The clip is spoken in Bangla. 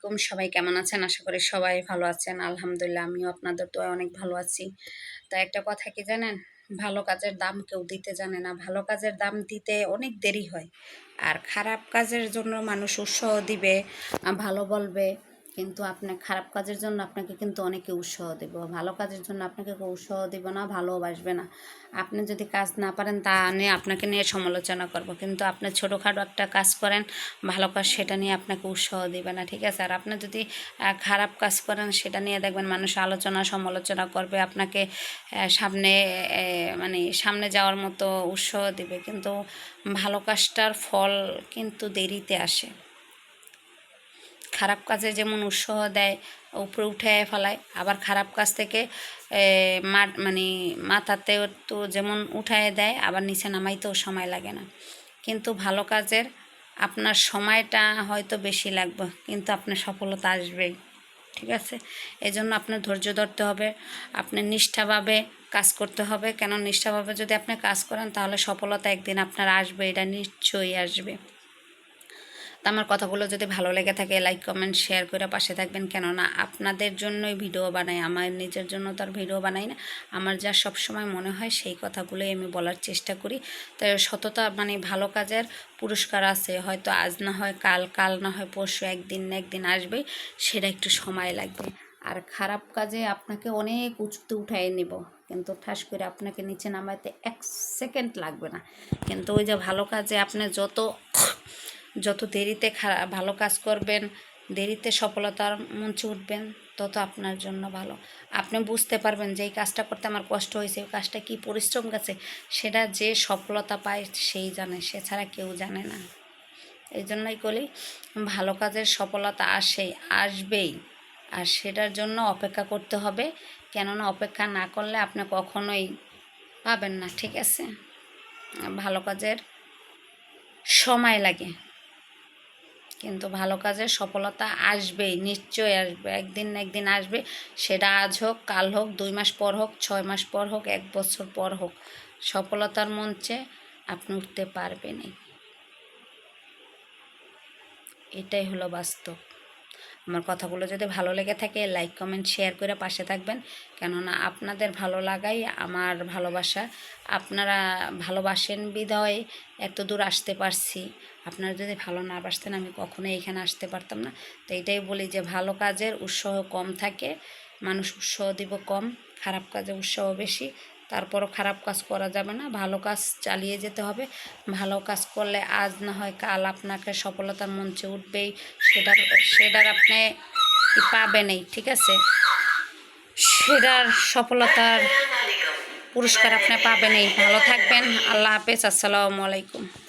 আলাইকুম। সবাই কেমন আছেন? আশা করি সবাই ভালো আছেন। আলহামদুলিল্লাহ, আমিও আপনাদের তো অনেক ভালো আছি। তো একটা কথা কি জানেন? ভালো কাজের দাম কেউ দিতে জানে না। ভালো কাজের দাম দিতে অনেক দেরি হয়। আর খারাপ কাজের জন্য মানুষ উৎসাহ দিবে ভালো বলবে। কিন্তু আপনি খারাপ কাজের জন্য আপনাকে কিন্তু অনেকে উৎসাহ দেব ভালো কাজের জন্য আপনাকে কেউ উৎসাহ দেব না ভালোবাসবে না। আপনি যদি কাজ না পারেন তা নিয়ে আপনাকে নিয়ে সমালোচনা করব। কিন্তু আপনি ছোটোখাটো একটা কাজ করেন, ভালো কাজ সেটা নিয়ে আপনাকে উৎসাহ দেবে না, ঠিক আছে? আর আপনি যদি খারাপ কাজ করেন সেটা নিয়ে দেখবেন মানুষ আলোচনা, সমালোচনা করবে, আপনাকে সামনে মানে সামনে যাওয়ার মতো উৎসাহ দেবে। কিন্তু ভালো কাজটার ফল কিন্তু দেরিতে আসে। খারাপ কাজে যেমন উৎসাহ দেয়, উপরে উঠে ফেলায়। আবার খারাপ কাজ থেকে মানে মাথাতেও তো যেমন উঠায় দেয়, আবার নিচে নামাইতেও সময় লাগে না। কিন্তু ভালো কাজের আপনার সময়টা হয়তো বেশি লাগবে, কিন্তু আপনার সফলতা আসবেই, ঠিক আছে? এই জন্য আপনার ধৈর্য ধরতে হবে, আপনার নিষ্ঠাভাবে কাজ করতে হবে। কেন নিষ্ঠাভাবে যদি আপনি কাজ করেন, তাহলে সফলতা একদিন আপনার আসবে, এটা নিশ্চয়ই আসবে। তো আমার কথাগুলো যদি ভালো লেগে থাকে লাইক কমেন্ট শেয়ার করে পাশে থাকবেন। কেননা আপনাদের জন্যই ভিডিও বানাই, আমার নিজের জন্য তো আর ভিডিও বানাই না। আমার যা সব সময় মনে হয় সেই কথাগুলোই আমি বলার চেষ্টা করি। তো সততা মানে ভালো কাজের পুরস্কার আছে। হয়তো আজ না হয়, কাল কাল না হয়, পরশু একদিন না একদিন আসবে, সেটা একটু সময় লাগবে। আর খারাপ কাজে আপনাকে অনেক উঁচুতে উঠাই নেব। কিন্তু ঠাস করে আপনাকে নিচে নামাইতে এক সেকেন্ড লাগবে না। কিন্তু ওই যে ভালো কাজে আপনি যত যত দেরিতে ভালো কাজ করবেন, দেরিতে সফলতার মঞ্চে উঠবেন, তত আপনার জন্য ভালো। আপনি বুঝতে পারবেন যে এই কাজটা করতে আমার কষ্ট হয়েছে, এই কাজটা কি পরিশ্রম গেছে, সেটা যে সফলতা পায় সেই জানে, সে ছাড়া কেউ জানে না। এই জন্যই বলি ভালো কাজের সফলতা আসেই, আসবেই, আর সেটার জন্য অপেক্ষা করতে হবে, কেননা অপেক্ষা না করলে আপনি কখনোই পাবেন না, ঠিক আছে? ভালো কাজের সময় লাগে। কিন্তু ভালো কাজের সফলতা আসবেই, নিশ্চয়ই আসবে। একদিন না একদিন আসবে, সেটা আজ হোক, কাল হোক, দুই মাস পর হোক, ছয় মাস পর হোক, এক বছর পর হোক, সফলতার মঞ্চে আপনি উঠতে পারবেনই। এটাই হলো বাস্তব। আমার কথাগুলো যদি ভালো লেগে থাকে লাইক কমেন্ট শেয়ার করে পাশে থাকবেন। কেননা আপনাদের ভালো লাগাই, আমার ভালোবাসা। আপনারা ভালোবাসেন বিধায় এত দূর আসতে পারছি। আপনারা যদি ভালো না বাসতেন, আমি কখনোই এখানে আসতে পারতাম না। তো এটাই বলি যে, ভালো কাজের উৎসাহ কম থাকে, মানুষ উৎসাহ দিব কম, খারাপ কাজে উৎসাহ বেশি। তারপরও খারাপ কাজ করা যাবে না। ভালো কাজ চালিয়ে যেতে হবে। ভালো কাজ করলে আজ না হয় কাল আপনাকে সফলতার মঞ্চে উঠবেই। সেটার সেটার আপনি পাবেনই ঠিক আছে? সেটার সফলতার পুরস্কার আপনি পাবেনই ভালো থাকবেন। আল্লাহ হাফেজ। আসসালামু আলাইকুম।